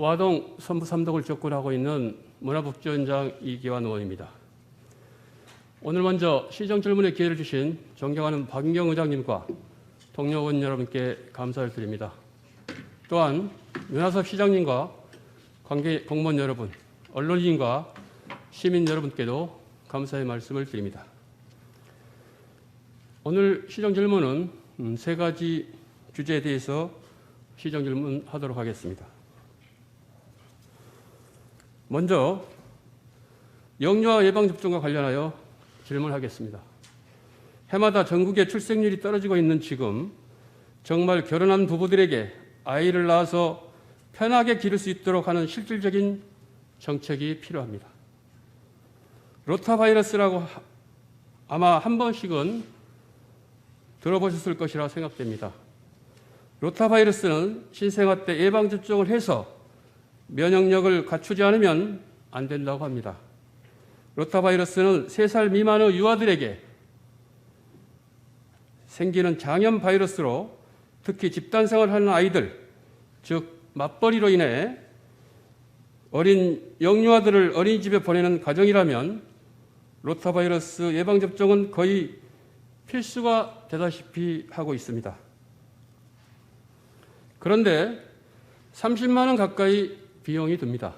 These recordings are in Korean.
와동 선부 3독을 접근하고 있는 문화복지원장 이기환 의원입니다. 오늘 먼저 시정 질문의 기회를 주신 존경하는 박인경 의장님과 동료 의원 여러분께 감사를 드립니다. 또한 윤하섭 시장님과 관계 공무원 여러분, 언론인과 시민 여러분께도 감사의 말씀을 드립니다. 오늘 시정 질문은 음, 세 가지 주제에 대해서 시정 질문하도록 하겠습니다. 먼저 영유아 예방 접종과 관련하여 질문하겠습니다. 해마다 전국의 출생률이 떨어지고 있는 지금 정말 결혼한 부부들에게 아이를 낳아서 편하게 기를 수 있도록 하는 실질적인 정책이 필요합니다. 로타바이러스라고 하- 아마 한 번씩은 들어보셨을 것이라 생각됩니다. 로타바이러스는 신생아 때 예방접종을 해서 면역력을 갖추지 않으면 안 된다고 합니다. 로타바이러스는 3살 미만의 유아들에게 생기는 장염 바이러스로 특히 집단 생활 하는 아이들, 즉 맞벌이로 인해 어린 영유아들을 어린이집에 보내는 가정이라면 로타바이러스 예방접종은 거의 필수가 되다시피 하고 있습니다. 그런데 30만 원 가까이 비용이 듭니다.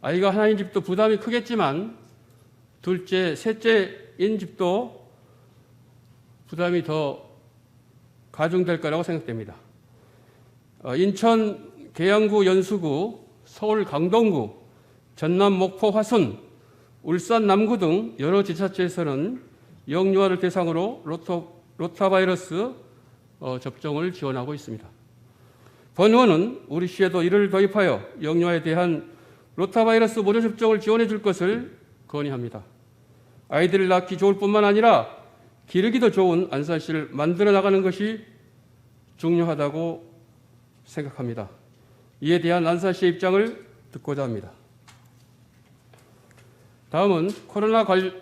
아이가 하나인 집도 부담이 크겠지만 둘째, 셋째인 집도 부담이 더 가중될 거라고 생각됩니다. 어, 인천 계양구 연수구, 서울 강동구, 전남 목포 화순, 울산 남구 등 여러 지자체에서는 영유아를 대상으로 로토, 로타바이러스 어, 접종을 지원하고 있습니다. 번원은 우리 시에도 이를 도입하여 영유아에 대한 로타바이러스 무료 접종을 지원해 줄 것을 건의합니다. 아이들을 낳기 좋을 뿐만 아니라 기르기도 좋은 안산시를 만들어 나가는 것이 중요하다고 생각합니다. 이에 대한 안산시의 입장을 듣고자 합니다. 다음은 코로나 관-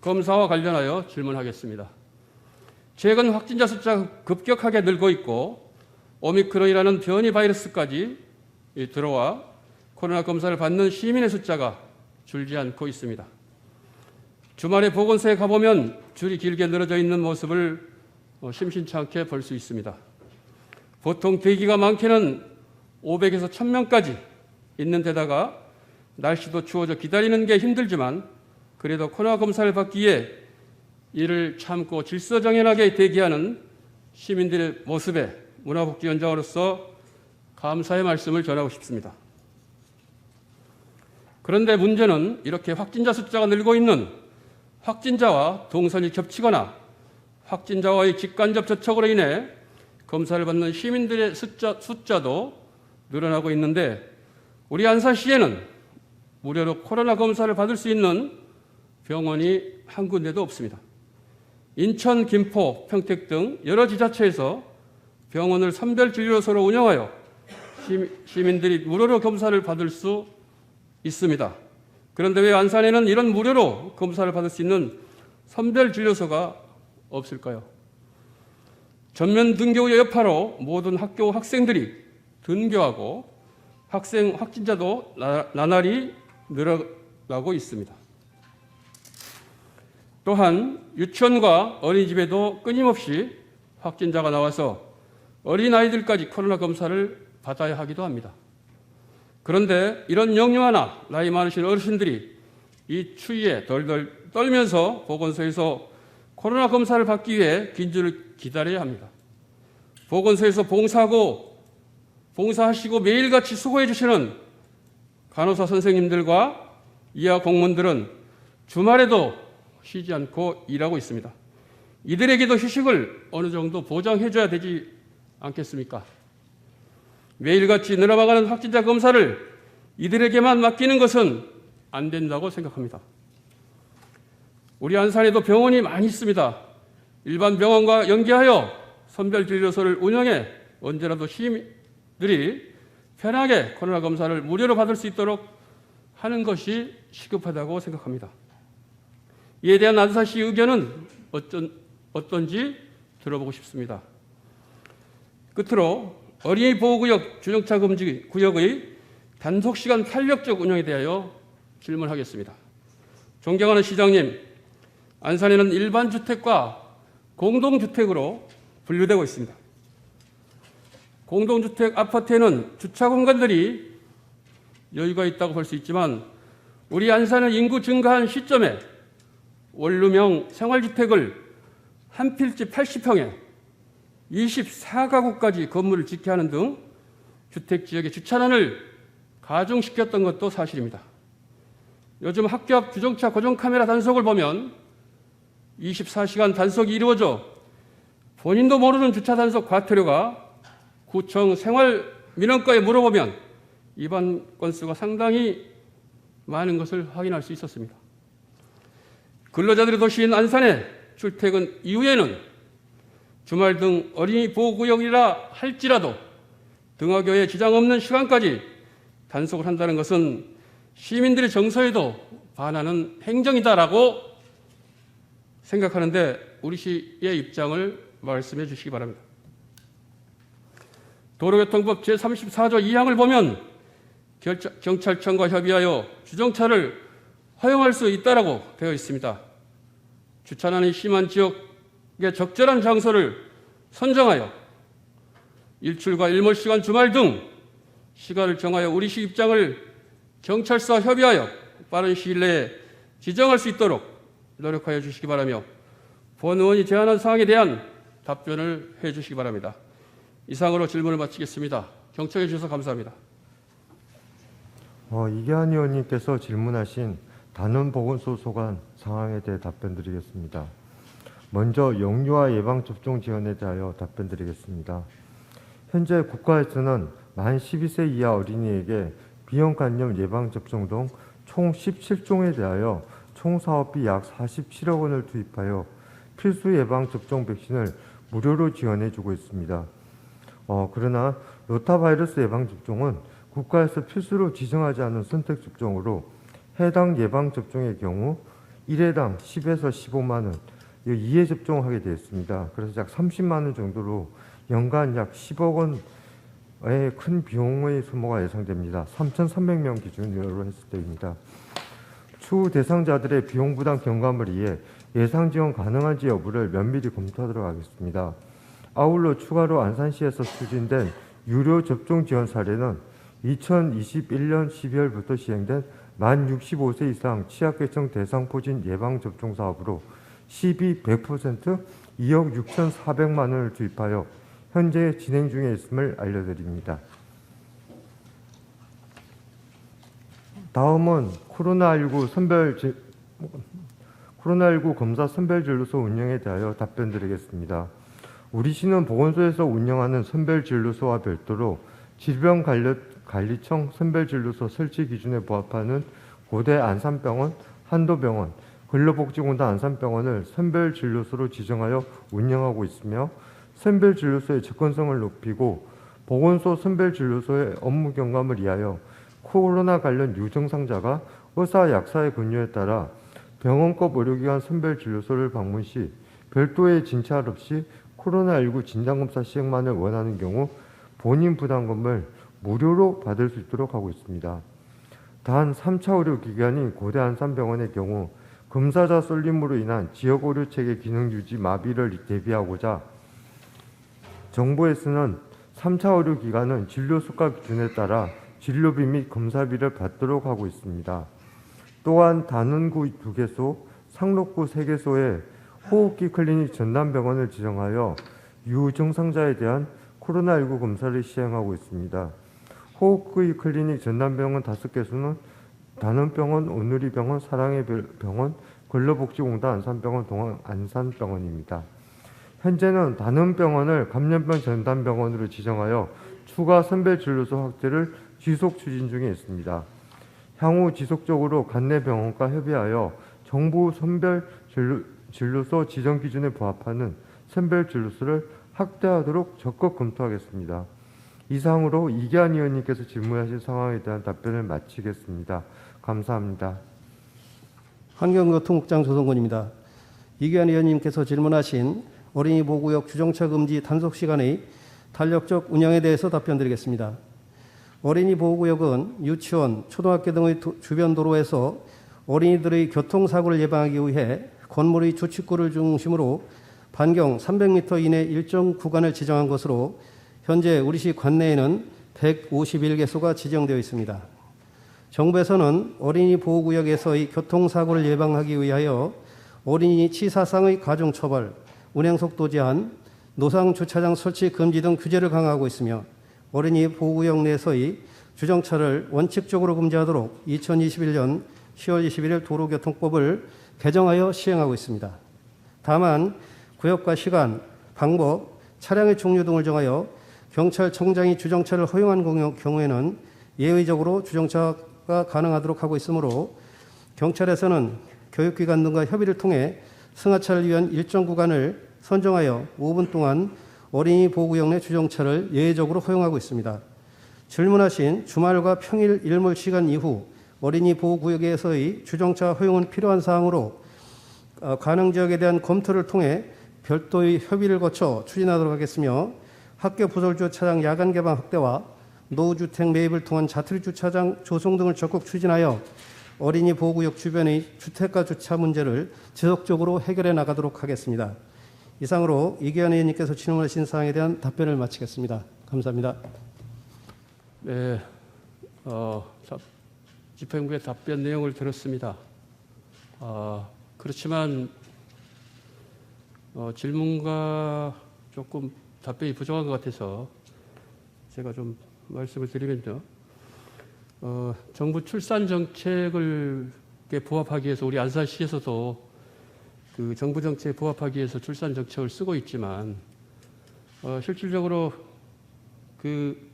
검사와 관련하여 질문하겠습니다. 최근 확진자 숫자가 급격하게 늘고 있고 오미크론이라는 변이 바이러스까지 이 들어와 코로나 검사를 받는 시민의 숫자가 줄지 않고 있습니다. 주말에 보건소에 가보면 줄이 길게 늘어져 있는 모습을 어, 심심찮게 볼 수 있습니다. 보통 대기가 많게는 500에서 1000명까지 있는 데다가 날씨도 추워져 기다리는 게 힘들지만 그래도 코로나 검사를 받기 위해 이를 참고 질서정연하게 대기하는 시민들의 모습에 문화복지위원장으로서 감사의 말씀을 전하고 싶습니다. 그런데 문제는 이렇게 확진자 숫자가 늘고 있는 확진자와 동선이 겹치거나 확진자와의 직간접 접촉으로 인해 검사를 받는 시민들의 숫자, 숫자도 늘어나고 있는데 우리 안산시에는 무료로 코로나 검사를 받을 수 있는 병원이 한 군데도 없습니다. 인천, 김포, 평택 등 여러 지자체에서 병원을 선별진료소로 운영하여 시- 시민들이 무료로 검사를 받을 수 있습니다. 그런데 왜 안산에는 이런 무료로 검사를 받을 수 있는 선별진료소가 없을까요? 전면 등교 여파로 모든 학교 학생들이 등교하고 학생 확진자도 나- 나날이 늘어나고 있습니다. 또한 유치원과 어린이집에도 끊임없이 확진자가 나와서 어린아이들까지 코로나 검사를 받아야 하기도 합니다. 그런데 이런 영유아나 나이 많으신 어르신들이 이 추위에 덜덜 떨면서 보건소에서 코로나 검사를 받기 위해 긴 줄을 기다려야 합니다. 보건소에서 봉사하고 봉사하시고 매일같이 수고해 주시는 간호사 선생님들과 이하 공무원들은 주말에도 쉬지 않고 일하고 있습니다. 이들에게도 휴식을 어느 정도 보장해 줘야 되지 않겠습니까? 매일같이 늘어나가는 확진자 검사를 이들에게만 맡기는 것은 안 된다고 생각합니다. 우리 안산에도 병원이 많이 있습니다. 일반 병원과 연계하여 선별 진료소를 운영해 언제라도 시민들이 편하게 코로나 검사를 무료로 받을 수 있도록 하는 것이 시급하다고 생각합니다. 이에 대한 안산시 의견은 어쩐, 어떤지 들어보고 싶습니다. 끝으로 어린이 보호구역 주정차 금지 구역의 단속 시간 탄력적 운영에 대하여 질문하겠습니다. 존경하는 시장님, 안산에는 일반 주택과 공동 주택으로 분류되고 있습니다. 공동주택 아파트에는 주차 공간들이 여유가 있다고 볼 수 있지만 우리 안산은 인구 증가한 시점에 원룸형 생활주택을 한 필지 80평에 24가구까지 건물을 짓게 하는 등 주택 지역의 주차난을 가중시켰던 것도 사실입니다. 요즘 학교 앞 주정차 고정 카메라 단속을 보면 24시간 단속이 이루어져 본인도 모르는 주차 단속 과태료가 구청 생활 민원과에 물어보면 위반 건수가 상당히 많은 것을 확인할 수 있었습니다. 근로자들의 도시인 안산의 출퇴근 이후에는 주말 등 어린이 보호구역이라 할지라도 등하교에 지장 없는 시간까지 단속을 한다는 것은 시민들의 정서에도 반하는 행정이다라고 생각하는데 우리 시의 입장을 말씀해 주시기 바랍니다. 도로교통법 제34조 2항을 보면 경찰청과 협의하여 주정차를 허용할 수 있다라고 되어 있습니다. 주차난이 심한 지역 의 적절한 장소를 선정하여 일출과 일몰 시간 주말 등 시간을 정하여 우리 시 입장을 경찰서와 협의하여 빠른 시일 내에 지정할 수 있도록 노력하여 주시기 바라며 본 의원이 제안한 사항에 대한 답변을 해 주시기 바랍니다. 이상으로 질문을 마치겠습니다. 경청해 주셔서 감사합니다. 어, 이계한 의원님께서 질문하신 단원 보건소 소관 상황에 대해 답변드리겠습니다. 먼저 영유아 예방 접종 지원에 대하여 답변드리겠습니다. 현재 국가에서는 만 12세 이하 어린이에게 비형 간염 예방 접종 등 총 17종에 대하여 총 사업비 약 47억 원을 투입하여 필수 예방 접종 백신을 무료로 지원해 주고 있습니다. 어, 그러나 로타바이러스 예방 접종은 국가에서 필수로 지정하지 않은 선택 접종으로 해당 예방 접종의 경우 1회당 10에서 15만 원, 2회 접종하게 되어 있습니다. 그래서 약 30만 원 정도로 연간 약 10억 원의 큰 비용의 소모가 예상됩니다. 3,300명 기준으로 했을 때입니다. 추후 대상자들의 비용 부담 경감을 위해 예상 지원 가능한지 여부를 면밀히 검토하도록 하겠습니다. 아울러 추가로 안산시에서 추진된 유료 접종 지원 사례는 2021년 12월부터 시행된 만 65세 이상 취약계층 대상 포진 예방 접종 사업으로 시비 100% 2억 6,400만 원을 투입하여 현재 진행 중에 있음을 알려드립니다. 다음은 코로나19 선별 지- 코로나19 검사 선별 진료소 운영에 대하여 답변 드리겠습니다. 우리 시는 보건소에서 운영하는 선별 진료소와 별도로 질병관리청 선별 진료소 설치 기준에 부합하는 고대 안산병원, 한도병원, 근로복지공단 안산병원을 선별 진료소로 지정하여 운영하고 있으며 선별 진료소의 접근성을 높이고 보건소 선별 진료소의 업무 경감을 위하여 코로나 관련 유증상자가 의사 약사의 권유에 따라 병원급 의료기관 선별 진료소를 방문 시 별도의 진찰 없이 코로나19 진단검사 시행만을 원하는 경우 본인 부담금을 무료로 받을 수 있도록 하고 있습니다. 단 3차 의료기관인 고대 안산병원의 경우 검사자 쏠림으로 인한 지역 의료 체계 기능 유지 마비를 대비하고자 정부에서는 3차 의료 기관은 진료 수가 기준에 따라 진료비 및 검사비를 받도록 하고 있습니다. 또한 단원구 2개소, 상록구 3개소에 호흡기 클리닉 전담병원을 지정하여 유증상자에 대한 코로나19 검사를 시행하고 있습니다. 호흡기 클리닉 전담병원 5개소는 단원병원, 오누리병원, 사랑의 병원, 근로복지공단 안산병원, 동안 안산병원입니다. 현재는 단원병원을 감염병 전담병원으로 지정하여 추가 선별 진료소 확대를 지속 추진 중에 있습니다. 향후 지속적으로 관내 병원과 협의하여 정부 선별 진료, 진료소 지정 기준에 부합하는 선별 진료소를 확대하도록 적극 검토하겠습니다. 이상으로 이기한 의원님께서 질문하신 상황에 대한 답변을 마치겠습니다. 감사합니다. 환경교통국장 조성건입니다. 이기환 의원님께서 질문하신 어린이 보호구역 주정차 금지 단속 시간의 탄력적 운영에 대해서 답변드리겠습니다. 어린이 보호구역은 유치원, 초등학교 등의 도- 주변 도로에서 어린이들의 교통사고를 예방하기 위해 건물의 주축구를 중심으로 반경 300m 이내 일정 구간을 지정한 것으로 현재 우리시 관내에는 151개소가 지정되어 있습니다. 정부에서는 어린이 보호구역에서의 교통사고를 예방하기 위하여 어린이 치사상의 가중처벌, 운행속도 제한, 노상 주차장 설치 금지 등 규제를 강화하고 있으며 어린이 보호구역 내에서의 주정차를 원칙적으로 금지하도록 2021년 10월 21일 도로교통법을 개정하여 시행하고 있습니다. 다만 구역과 시간, 방법, 차량의 종류 등을 정하여 경찰청장이 주정차를 허용한 경우- 경우에는 예외적으로 주정차가 가능하도록 하고 있으므로 경찰에서는 교육기관 등과 협의를 통해 승하차를 위한 일정 구간을 선정하여 5분 동안 어린이 보호구역 내 주정차를 예외적으로 허용하고 있습니다. 질문하신 주말과 평일 일몰 시간 이후 어린이 보호구역에서의 주정차 허용은 필요한 사항으로 어, 가능 지역에 대한 검토를 통해 별도의 협의를 거쳐 추진하도록 하겠으며 학교 부설주 차장 야간 개방 확대와 노후주택 매입을 통한 자투리 주차장 조성 등을 적극 추진하여 어린이 보호구역 주변의 주택가 주차 문제를 지속적으로 해결해 나가도록 하겠습니다. 이상으로 이기현 의원님께서 질문하신 사항에 대한 답변을 마치겠습니다. 감사합니다. 네, 어, 자, 집행부의 답변 내용을 들었습니다. 아, 그렇지만 어, 질문과 조금 답변이 부족한 것 같아서 제가 좀 말씀을 드리면요. 어, 정부 출산 정책을 에 부합하기 위해서 우리 안산시에서도 그 정부 정책에 부합하기 위해서 출산 정책을 쓰고 있지만 어, 실질적으로 그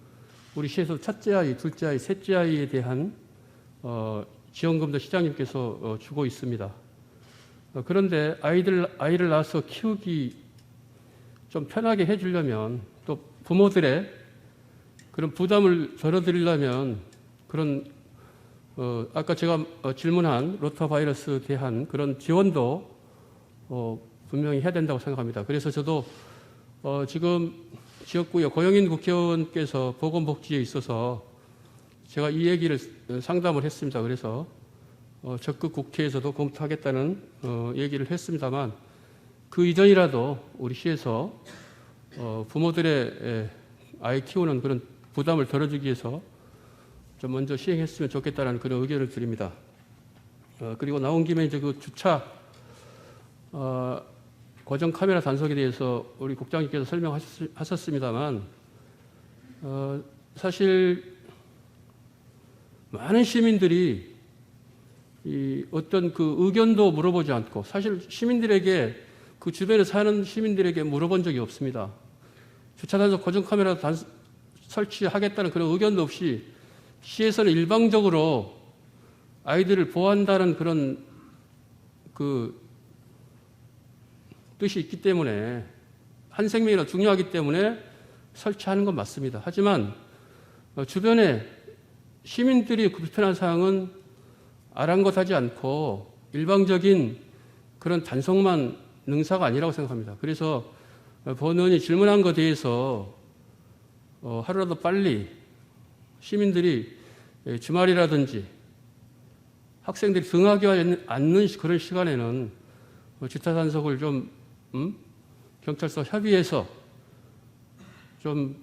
우리 시에서 첫째 아이, 둘째 아이, 셋째 아이에 대한 어, 지원금도 시장님께서 어, 주고 있습니다. 어, 그런데 아이들 아이를 낳아서 키우기 좀 편하게 해주려면 또 부모들의 그런 부담을 덜어드리려면 그런 어, 아까 제가 어, 질문한 로타바이러스 대한 그런 지원도 어, 분명히 해야 된다고 생각합니다. 그래서 저도 어, 지금 지역구의 고영인 국회의원께서 보건복지에 있어서 제가 이 얘기를 상담을 했습니다. 그래서 어, 적극 국회에서도 검토하겠다는 어, 얘기를 했습니다만 그 이전이라도 우리 시에서 어, 부모들의 에, 아이 키우는 그런 부담을 덜어주기 위해서 좀 먼저 시행했으면 좋겠다는 그런 의견을 드립니다. 어, 그리고 나온 김에 이제 그 주차 어, 고정 카메라 단속에 대해서 우리 국장님께서 설명하셨습니다만 어, 사실 많은 시민들이 이 어떤 그 의견도 물어보지 않고 사실 시민들에게 그 주변에 사는 시민들에게 물어본 적이 없습니다. 주차 단속 고정 카메라 단, 설치하겠다는 그런 의견도 없이 시에서는 일방적으로 아이들을 보호한다는 그런 그 뜻이 있기 때문에 한 생명이라 중요하기 때문에 설치하는 건 맞습니다. 하지만 어, 주변에 시민들이 그 불편한 사항은 아랑곳하지 않고 일방적인 그런 단속만 능사가 아니라고 생각합니다. 그래서 어, 본 의원이 질문한 것에 대해서 어, 하루라도 빨리 시민들이 예, 주말이라든지 학생들이 등하기 않는 그런 시간에는 어, 주차 단속을 좀 음? 경찰서 협의해서 좀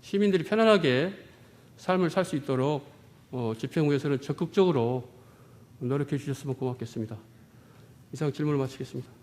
시민들이 편안하게 삶을 살 수 있도록 어, 집행부에서는 적극적으로 노력해 주셨으면 고맙겠습니다. 이상 질문을 마치겠습니다.